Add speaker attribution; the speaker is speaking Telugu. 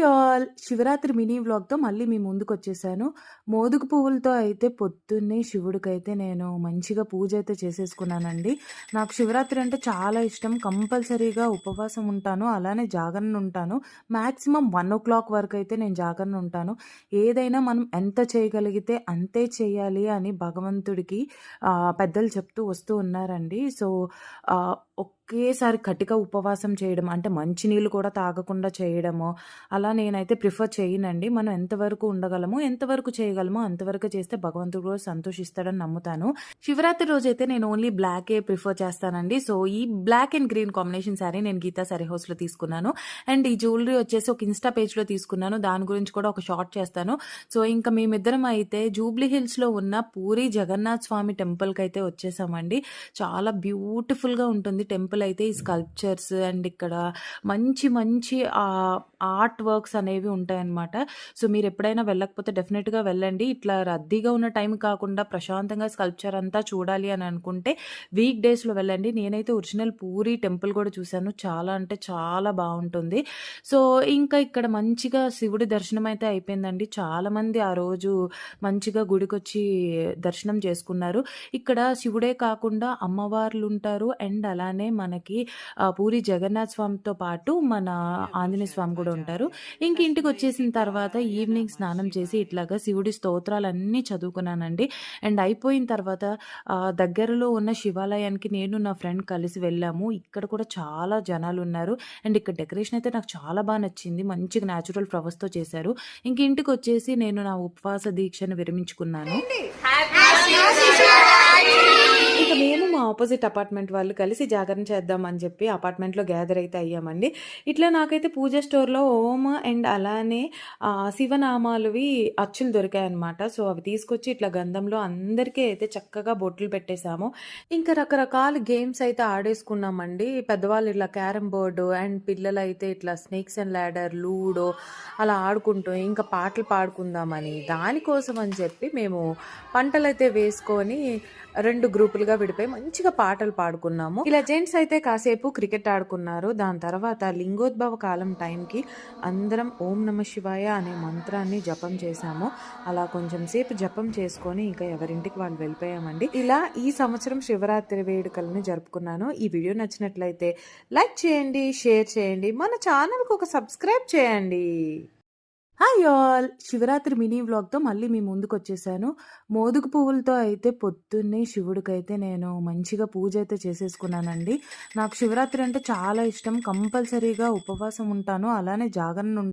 Speaker 1: హాయ్ ఆల్ శివరాత్రి మినీ వ్లాగ్తో మళ్ళీ మీ ముందుకు వచ్చేసాను మోదుగు పువ్వులతో అయితే పొద్దున్నే శివుడికైతే నేను మంచిగా పూజ అయితే చేసేసుకున్నానండి. నాకు శివరాత్రి అంటే చాలా ఇష్టం. కంపల్సరీగా ఉపవాసం ఉంటాను అలానే జాగరణ ఉంటాను. మ్యాక్సిమం వన్ ఓ క్లాక్ వరకు అయితే నేను జాగరణ ఉంటాను. ఏదైనా మనం ఎంత చేయగలిగితే అంతే చేయాలి అని భగవంతుడికి పెద్దలు చెప్తూ వస్తూ ఉన్నారండి. సో ఒకేసారి కటిక ఉపవాసం చేయడం అంటే మంచినీళ్ళు కూడా తాగకుండా చేయడము అలా నేనైతే ప్రిఫర్ చేయనండి. మనం ఎంతవరకు ఉండగలము ఎంతవరకు చేయగలమో అంతవరకు చేస్తే భగవంతుడు కూడా సంతోషిస్తాడని నమ్ముతాను. శివరాత్రి రోజైతే నేను ఓన్లీ బ్లాకే ప్రిఫర్ చేస్తానండి. సో ఈ black and green combination saree నేను గీతా సారీ హౌస్లో తీసుకున్నాను. అండ్ ఈ జ్యువెలరీ వచ్చేసి ఒక ఇన్స్టా పేజ్లో తీసుకున్నాను. దాని గురించి కూడా ఒక షార్ట్ చేస్తాను. సో ఇంకా మేమిద్దరం అయితే జూబ్లీ హిల్స్లో ఉన్న పూరి జగన్నాథ్ స్వామి టెంపుల్కి అయితే వచ్చేసామండి. చాలా బ్యూటిఫుల్గా ఉంటుంది. టెంపుల్ అయితే ఈ స్కల్ప్చర్స్ అండ్ ఇక్కడ మంచి మంచి ఆర్ట్ వర్క్స్ అనేవి ఉంటాయన్నమాట. సో మీరు ఎప్పుడైనా వెళ్ళకపోతే డెఫినెట్గా వెళ్ళండి. ఇట్లా రద్దీగా ఉన్న టైం కాకుండా ప్రశాంతంగా స్కల్ప్చర్ అంతా చూడాలి అని అనుకుంటే వీక్ డేస్లో వెళ్ళండి. నేనైతే ఒరిజినల్ పూరి టెంపుల్ కూడా చూశాను. చాలా అంటే చాలా బాగుంటుంది. సో ఇంకా ఇక్కడ మంచిగా శివుడి దర్శనం అయితే అయిపోయిందండి. చాలామంది ఆ రోజు మంచిగా గుడికొచ్చి దర్శనం చేసుకున్నారు. ఇక్కడ శివుడే కాకుండా అమ్మవార్లు ఉంటారు అండ్ అలానే మనకి ఆ, పూరి జగన్నాథ్ స్వామితో పాటు మన ఆంజనేయ స్వామి కూడా ఉంటారు. ఇంక ఇంటికి వచ్చేసిన తర్వాత ఈవినింగ్ స్నానం చేసి ఇట్లాగా శివుడి స్తోత్రాలన్నీ చదువుకున్నానండి. అండ్ అయిపోయిన తర్వాత దగ్గరలో ఉన్న శివాలయానికి నేను నా ఫ్రెండ్ కలిసి వెళ్ళాము. ఇక్కడ కూడా చాలా జనాలు ఉన్నారు. అండ్ ఇక్కడ డెకరేషన్ అయితే నాకు చాలా బాగా నచ్చింది. మంచిగా న్యాచురల్ ఫ్లవర్స్తో చేశారు. ఇంక ఇంటికి వచ్చేసి నేను నా ఉపవాస దీక్షను విరమించుకున్నాను. ఆపోజిట్ అపార్ట్మెంట్ వాళ్ళు కలిసి జాగరణ చేద్దామని చెప్పి అపార్ట్మెంట్లో గ్యాదర్ అయితే అయ్యామండి. ఇట్లా నాకైతే పూజ స్టోర్లో ఓం అండ్ అలానే శివనామాలువి అచ్చులు దొరికాయన్నమాట. సో అవి తీసుకొచ్చి ఇట్లా గంధంలో అందరికీ అయితే చక్కగా బొట్లు పెట్టేశాము. ఇంకా రకరకాల గేమ్స్ అయితే ఆడేసుకున్నామండి. పెద్దవాళ్ళు ఇట్లా క్యారమ్ బోర్డు అండ్ పిల్లలు అయితే ఇట్లా స్నేక్స్ అండ్ ల్యాడర్ లూడో అలా ఆడుకుంటూ ఇంకా పాటలు పాడుకుందామని దానికోసం అని చెప్పి మేము పంటలు అయితే వేసుకొని రెండు గ్రూపులుగా విడిపోయి మంచి మంచిగా పాటలు పాడుకున్నాము. ఇలా జెంట్స్ అయితే కాసేపు క్రికెట్ ఆడుకున్నారు. దాని తర్వాత లింగోద్భవ కాలం టైంకి అందరం ఓం నమ శివాయ అనే మంత్రాన్ని జపం చేశాము. అలా కొంచెం సేపు జపం చేసుకొని ఇంకా ఎవరింటికి వాళ్ళు వెళ్ళిపోయామండి. ఇలా ఈ సంవత్సరం శివరాత్రి వేడుకలను జరుపుకున్నాను. ఈ వీడియో నచ్చినట్లయితే లైక్ చేయండి షేర్ చేయండి. మన ఛానల్కి ఒక సబ్స్క్రైబ్ చేయండి. హాయ్ ఆల్ శివరాత్రి మినీ వ్లాగ్తో మళ్ళీ మీ ముందుకు వచ్చేసాను మోదుగు పువ్వులతో అయితే పొద్దున్నే శివుడికైతే నేను మంచిగా పూజ అయితే చేసేసుకున్నానండి. నాకు శివరాత్రి అంటే చాలా ఇష్టం. కంపల్సరీగా ఉపవాసం ఉంటాను అలానే జాగరణ